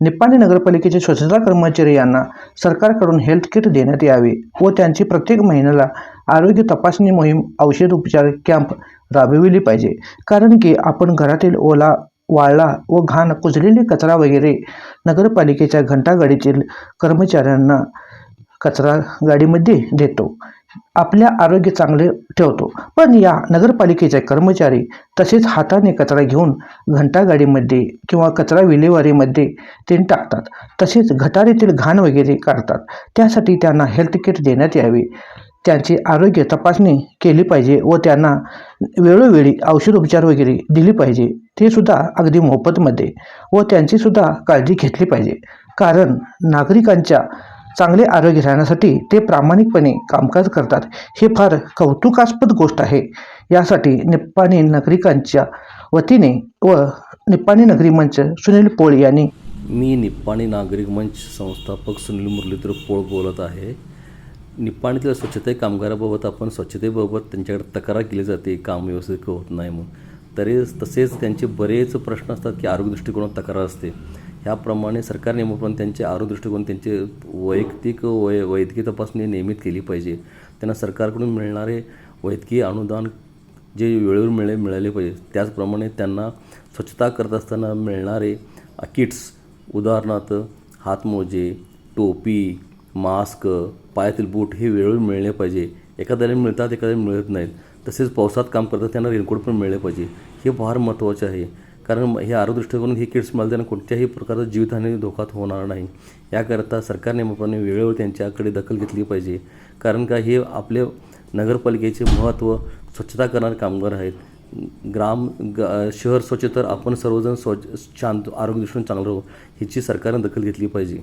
निप्पाणी नगरपालिकेचे स्वच्छता कर्मचारी यांना सरकारकडून हेल्थ किट देण्यात यावे व त्यांची प्रत्येक महिन्याला आरोग्य तपासणी मोहीम औषध उपचार कॅम्प राबविली पाहिजे. कारण की आपण घरातील ओला वाळला व घाण कुजलेले कचरा वगैरे नगरपालिकेच्या घंटागाडीतील कर्मचाऱ्यांना कचरा गाडीमध्ये देतो. आपल्या आरोग्य चांगले ठेवतो. पण या नगरपालिकेचे कर्मचारी तसेच हाताने कचरा घेऊन घंटागाडीमध्ये किंवा कचरा विल्हेवारीमध्ये ते टाकतात. तसेच गटारीतील घाण वगैरे काढतात. त्यासाठी त्यांना हेल्थ किट देण्यात यावे. त्यांची आरोग्य तपासणी केली पाहिजे व त्यांना वेळोवेळी औषधोपचार वगैरे दिली पाहिजे. ते सुद्धा अगदी मोफतमध्ये व त्यांचीसुद्धा काळजी घेतली पाहिजे. कारण नागरिकांच्या चांगले आरोग्य राहण्यासाठी ते प्रामाणिकपणे कामकाज करतात. हे फार कौतुकास्पद गोष्ट आहे. यासाठी निप्पाणी नागरिकांच्या वतीने व निप्पाणी नगरी मंच सुनील पोळ यांनी मी निप्पाणी नागरिक मंच संस्थापक सुनील मुरलीधर पोळ बोलत आहे. निप्पाणीतल्या स्वच्छते कामगाराबाबत आपण स्वच्छतेबाबत त्यांच्याकडे तक्रार केली जाते. काम व्यवस्थित होत नाही म्हणून. तरी तसेच त्यांचे बरेच प्रश्न असतात की आरोग्य दृष्टिकोनात तक्रार असते. ह्याप्रमाणे सरकार नियमाप्रमाणे त्यांचे आरोग्य दृष्टिकोन त्यांचे वैयक्तिक वै वैद्यकीय तपासणी नियमित केली पाहिजे. त्यांना सरकारकडून मिळणारे वैद्यकीय अनुदान जे वेळेवर मिळे मिळाले पाहिजे. त्याचप्रमाणे त्यांना स्वच्छता करत असताना मिळणारे किट्स उदाहरणार्थ हातमोजे टोपी मास्क पायातील बूट हे वेळेवर मिळले पाहिजे. एखाद्याला मिळतात एखाद्याला मिळत नाहीत. तसेच पावसात काम करतात त्यांना रेनकोट पण मिळले पाहिजे. हे फार महत्त्वाचे आहे. कारण हे आरोग्य दृष्टिकोनातून हे किड्स मिळाले त्यांना कोणत्याही प्रकारचा जीवितहानी धोकात होणार नाही. याकरता सरकार नियमाप्रमाणे वेळेवर त्यांच्याकडे दखल घेतली पाहिजे. कारण का हे आपले नगरपालिकेचे महत्त्व स्वच्छता करणारे कामगार आहेत. ग्राम ग शहर स्वच्छ तर आपण सर्वजण स्वच्छ शांत आरोग्य दृष्टीने चांगलं राहू ह्याची सरकारने दखल घेतली पाहिजे.